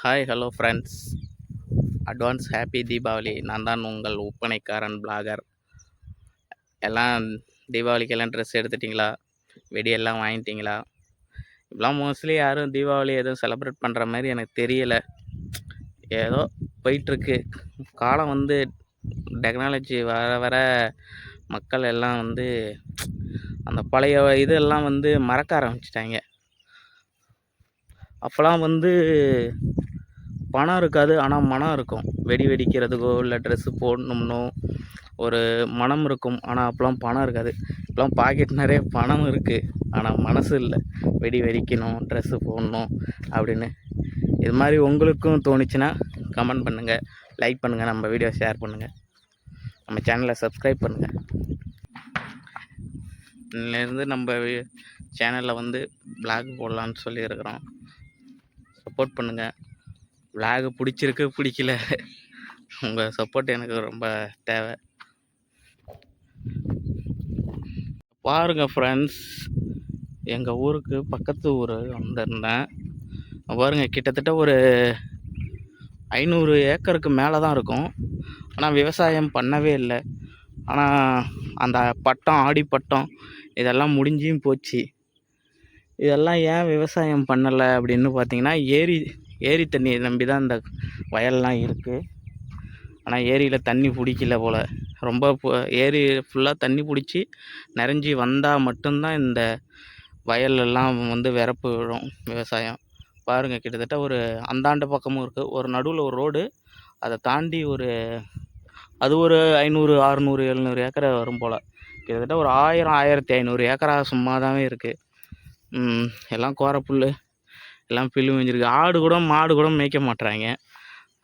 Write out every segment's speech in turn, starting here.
Hi hello friends advance happy Deepavali நான் தான் உங்கள் ஒப்பனைக்காரன் பிளாகர் எல்லாம் தீபாவளிக்கெல்லாம் ட்ரெஸ் எடுத்துட்டிங்களா? வெடியெல்லாம் வாங்கிட்டீங்களா? இப்போலாம் மோஸ்ட்லி யாரும் தீபாவளி எதுவும் செலிப்ரேட் பண்ணுற மாதிரி எனக்கு தெரியலை. ஏதோ போயிட்டுருக்கு. காலம் வந்து டெக்னாலஜி வர வர மக்கள் எல்லாம் வந்து அந்த பழைய இதெல்லாம் வந்து மறக்க ஆரம்பிச்சிட்டாங்க. அப்போல்லாம் வந்து பணம் இருக்காது ஆனால் மனம் இருக்கும். வெடி வெடிக்கிறதுக்கோ இல்லை ட்ரெஸ்ஸு போடணும்னோ ஒரு மனம் இருக்கும். ஆனால் அப்போலாம் பணம் இருக்காது. இப்போலாம் பாக்கெட் நிறைய பணம் இருக்குது ஆனால் மனசு இல்லை. வெடி வெடிக்கணும் ட்ரெஸ்ஸு போடணும் அப்படின்னு. இது மாதிரி உங்களுக்கும் தோணுச்சுன்னா கமெண்ட் பண்ணுங்கள் லைக் பண்ணுங்கள் நம்ம வீடியோ ஷேர் பண்ணுங்கள் நம்ம சேனலை சப்ஸ்கிரைப் பண்ணுங்கள் இன்னிலேருந்து நம்ம சேனலில் வந்து பிளாக் போடலான்னு சொல்லியிருக்கிறோம். சப்போர்ட் பண்ணுங்கள் விலாகு பிடிச்சிருக்கு பிடிக்கல. உங்கள் சப்போர்ட் எனக்கு ரொம்ப தேவை. பாருங்க ஃப்ரெண்ட்ஸ் எங்கள் ஊருக்கு பக்கத்து ஊர் வந்திருந்தேன். பாருங்க கிட்டத்தட்ட ஒரு ஐநூறு ஏக்கருக்கு மேலே தான் இருக்கும். ஆனால் விவசாயம் பண்ணவே இல்லை. ஆனால் அந்த பட்டம் ஆடி பட்டம் இதெல்லாம் முடிஞ்சியும் போச்சு. இதெல்லாம் ஏன் விவசாயம் பண்ணலை அப்படின்னு பார்த்தீங்கன்னா ஏரி ஏரி தண்ணியை நம்பி தான் இந்த வயல்லாம் இருக்குது ஆனால் ஏரியில் தண்ணி பிடிக்கல போல். ரொம்ப ஏரி ஃபுல்லாக தண்ணி பிடிச்சி நிறைஞ்சி வந்தால் மட்டும்தான் இந்த வயலெல்லாம் வந்து விரப்பு விழும் விவசாயம். பாருங்கள் கிட்டத்தட்ட ஒரு அந்தாண்ட பக்கமும் இருக்குது ஒரு நடுவில் ஒரு ரோடு. அதை தாண்டி ஒரு அது ஒரு ஐநூறு அறுநூறு எழுநூறு ஏக்கரை வரும் போல். கிட்டத்தட்ட ஒரு ஆயிரம் ஆயிரத்தி ஐநூறு ஏக்கரா சும்மாதாவே இருக்குது எல்லாம் கோரப்புல் எல்லாம் புல்லு மேய்ஞ்சிருக்கு ஆடு கூட மாடு கூட மேய்க்க மாட்றாங்க.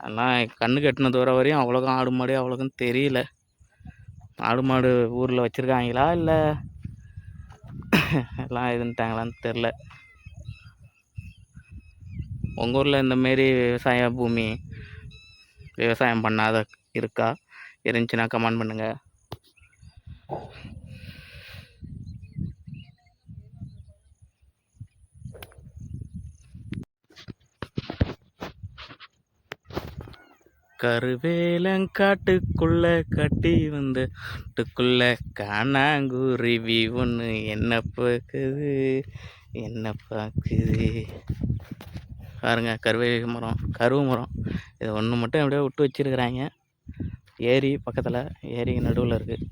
ஆனால் கண்ணு கட்டின தூர வரையும் அவ்வளோக்கும் ஆடு மாடு அவ்வளோக்கும் தெரியல. ஆடு மாடு ஊரில் வச்சுருக்காங்களா இல்லை? எல்லாம் இதுன்ட்டாங்களான்னு தெரில. உங்கள் ஊரில் இந்தமாரி விவசாய பூமி விவசாயம் பண்ணாத இருக்கா? இருந்துச்சுன்னா கமெண்ட் பண்ணுங்கள் கருவேலங்காட்டுக்குள்ள கட்டி வந்த காட்டுக்குள்ள காணாங்குருவி ஒன்று என்ன பார்க்குது என்ன பார்க்குது பாருங்க கருவேலி மரம் கருவு மரம். இது ஒன்று மட்டும் அப்படியே விட்டு வச்சிருக்கிறாங்க. ஏரி பக்கத்தில் ஏரி நடுவில் இருக்குது